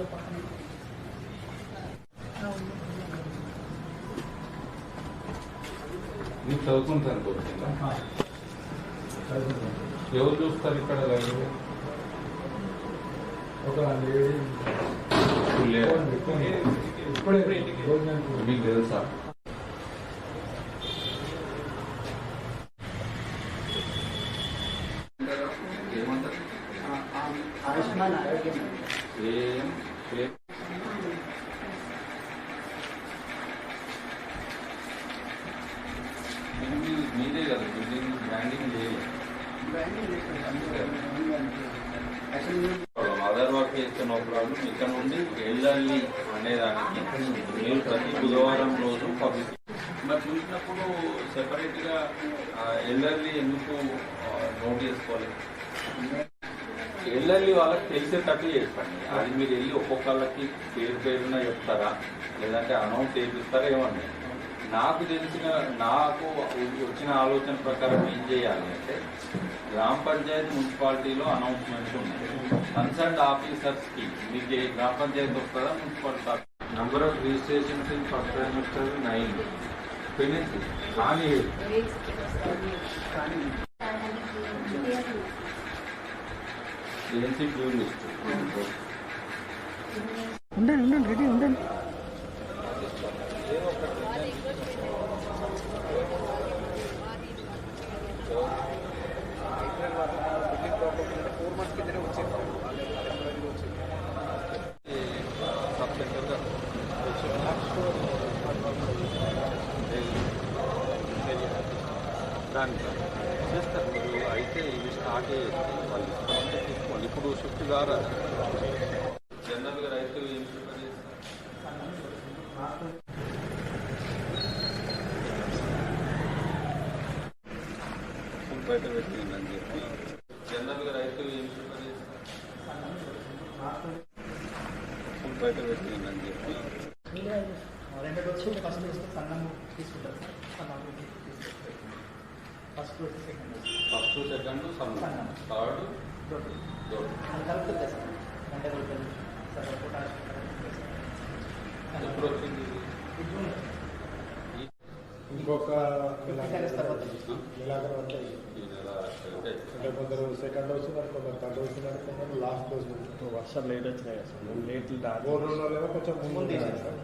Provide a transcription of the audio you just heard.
ఇంట్లో పక్కనే మీరు చదువుకుంటాను. కోరుతుందా ఎవరు చూస్తారు ఇక్కడ లైబ్రరీ ఒక లేడీ. మీకు తెలుసా? ఆయుష్మాన్ ఆరోగ్యం మీదే కదా బిల్డింగ్ బ్రాండింగ్ వర్క్ చేస్తున్న ప్రాబ్లం ఇక్కడ నుండి వెళ్ళాలి అనేదానికి మీరు ప్రతి బుధవారం రోజు పబ్లిక్ మరి చూసినప్పుడు సెపరేట్గా ఎల్ఎల్ఈ ఎందుకు నోట్ చేసుకోవాలి? ఎల్ఎల్ఈ వాళ్ళకి తెలిసేటట్టు చెప్పండి అది మీరు వెళ్ళి ఒక్కొక్కళ్ళకి పేరు పేరున చెప్తారా? లేదంటే అనౌన్స్ చేపిస్తారా? ఏమన్నా నాకు తెలిసిన నాకు వచ్చిన ఆలోచన ప్రకారం ఏం చేయాలి అంటే గ్రామ పంచాయతీ మున్సిపాలిటీలో అనౌన్స్మెంట్స్ ఉన్నాయి. కన్సర్న్ ఆఫీసర్స్కి మీకు ఏ గ్రామ పంచాయతీ వస్తుందా municipality number of registrations in first trimester nine. Finish కానీ ఏజెన్సీ డ్యూ లిస్ట్ ఉండండి ఉండండి రెడీ ఉండండి సబ్ సెంటర్గా దానికి చేస్తారు మీరు అయితే ఇవి స్టార్ట్ చేసి వాళ్ళు ఇస్తామంటే తీసుకోవాలి ఇప్పుడు షిఫ్ట్ గారు? జనరల్గా రైతులు ఏం బయట పెట్టిందని చెప్పి జనరల్గా రైతులు ఏం బయట పెట్టిందని చెప్పి రెండు వచ్చి ఫస్ట్ తీసుకుంటారు ఫస్ట్ సెకండ్ ఫస్ట్ సెకండ్ సన్న. థర్డ్ కలుపుతుంది సార్? గంట సార్ వచ్చింది? ఈ- ఇంకొక అంటే కొందరు సెకండ్ డోస్ ఉన్నారు కొందరు థర్డ్ డోస్ ఉన్నారు కొందరు లాస్ట్ డోస్ వర్షాలు లేట్ వచ్చినాయి సార్. లేట్ మూడు రోజులు కొంచెం ముందు సార్.